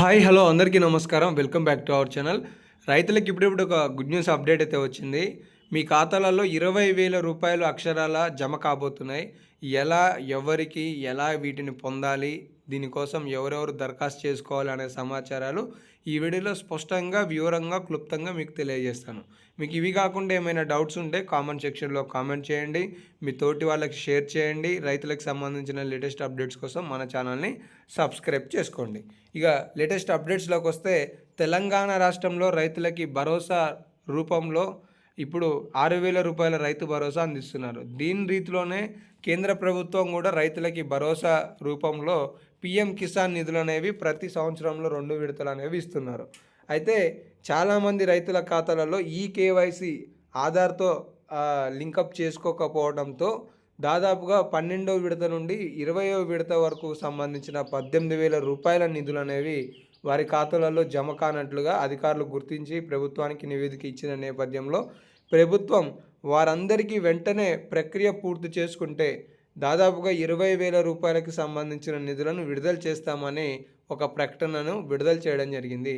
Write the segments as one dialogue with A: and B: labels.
A: Hi hello అందరికీ నమస్కారం. Welcome back to our channel. రైతులకు ఇప్పుడిప్పుడు ఒక గుడ్ న్యూస్ అప్డేట్ అయితే వచ్చింది. మీ ఖాతాలలో ఇరవై వేల రూపాయలు అక్షరాల జమ కాబోతున్నాయి. ఎలా ఎవరికి ఎలా వీటిని పొందాలి దీనికోసం ఎవరెవరు దరఖాస్తు చేసుకోవాలి అనే సమాచారాలు ఈ వీడియోలో స్పష్టంగా వివరంగా క్లుప్తంగా మీకు తెలియజేస్తాను. మీకు ఇవి కాకుండా ఏమైనా డౌట్స్ ఉంటే కామెంట్ సెక్షన్లో కామెంట్ చేయండి. మీ తోటి వాళ్ళకి షేర్ చేయండి. రైతులకు సంబంధించిన లేటెస్ట్ అప్డేట్స్ కోసం మన ఛానల్ని సబ్స్క్రైబ్ చేసుకోండి. ఇక లేటెస్ట్ అప్డేట్స్లోకి వస్తే తెలంగాణ రాష్ట్రంలో రైతులకి భరోసా రూపంలో ఇప్పుడు ఆరు వేల రూపాయల రైతు భరోసా అందిస్తున్నారు. దీని రీతిలోనే కేంద్ర ప్రభుత్వం కూడా రైతులకి భరోసా రూపంలో పిఎం కిసాన్ నిధులు అనేవి ప్రతి సంవత్సరంలో రెండు విడతలు అనేవి ఇస్తున్నారు. అయితే చాలామంది రైతుల ఖాతాలలో ఈ కేవైసీ ఆధార్తో లింకప్ చేసుకోకపోవడంతో దాదాపుగా పన్నెండవ విడత నుండి ఇరవయో విడత వరకు సంబంధించిన పద్దెనిమిది వేల రూపాయల నిధులు అనేవి వారి ఖాతాలలో జమ కానట్లుగా అధికారులు గుర్తించి ప్రభుత్వానికి నివేదిక ఇచ్చిన నేపథ్యంలో ప్రభుత్వం వారందరికీ వెంటనే ప్రక్రియ పూర్తి చేసుకుంటే దాదాపుగా ఇరవై వేల రూపాయలకు సంబంధించిన నిధులను విడుదల చేస్తామని ఒక ప్రకటనను విడుదల చేయడం జరిగింది.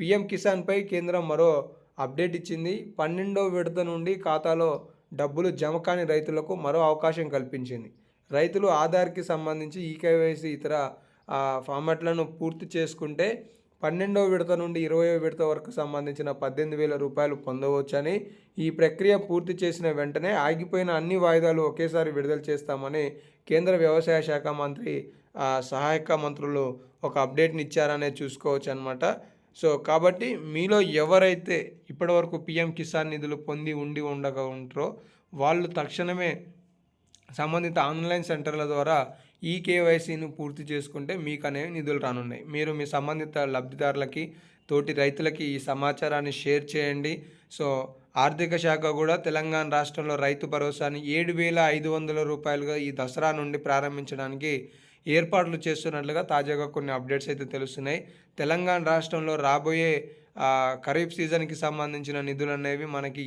A: పిఎం కిసాన్పై కేంద్రం మరో అప్డేట్ ఇచ్చింది. పన్నెండో విడత నుండి ఖాతాలో డబ్బులు జమ కాని రైతులకు మరో అవకాశం కల్పించింది. రైతులు ఆధార్కి సంబంధించి ఈకేవైసీ ఇతర ఫార్మాట్లను పూర్తి చేసుకుంటే పన్నెండవ విడత నుండి ఇరవయో విడత వరకు సంబంధించిన పద్దెనిమిది వేల రూపాయలు పొందవచ్చని ఈ ప్రక్రియ పూర్తి చేసిన వెంటనే ఆగిపోయిన అన్ని వాయిదాలు ఒకేసారి విడుదల చేస్తామని కేంద్ర వ్యవసాయ శాఖ మంత్రి సహాయక మంత్రులు ఒక అప్డేట్ని ఇచ్చారనే చూసుకోవచ్చు అనమాట సో కాబట్టి మీలో ఎవరైతే ఇప్పటివరకు పిఎం కిసాన్ నిధులు పొంది ఉండి ఉండగా ఉంటారో వాళ్ళు తక్షణమే సంబంధిత ఆన్లైన్ సెంటర్ల ద్వారా ఈ కేవైసీని పూర్తి చేసుకుంటే మీకు అనేవి నిధులు రానున్నాయి. మీరు మీ సంబంధిత లబ్ధిదారులకి తోటి రైతులకి ఈ సమాచారాన్ని షేర్ చేయండి. సో ఆర్థిక శాఖ కూడా తెలంగాణ రాష్ట్రంలో రైతు భరోసాని ఏడు వేల ఐదు వందల రూపాయలుగా ఈ దసరా నుండి ప్రారంభించడానికి ఏర్పాట్లు చేస్తున్నట్లుగా తాజాగా కొన్ని అప్డేట్స్ అయితే తెలుస్తున్నాయి. తెలంగాణ రాష్ట్రంలో రాబోయే ఖరీఫ్ సీజన్కి సంబంధించిన నిధులు అనేవి మనకి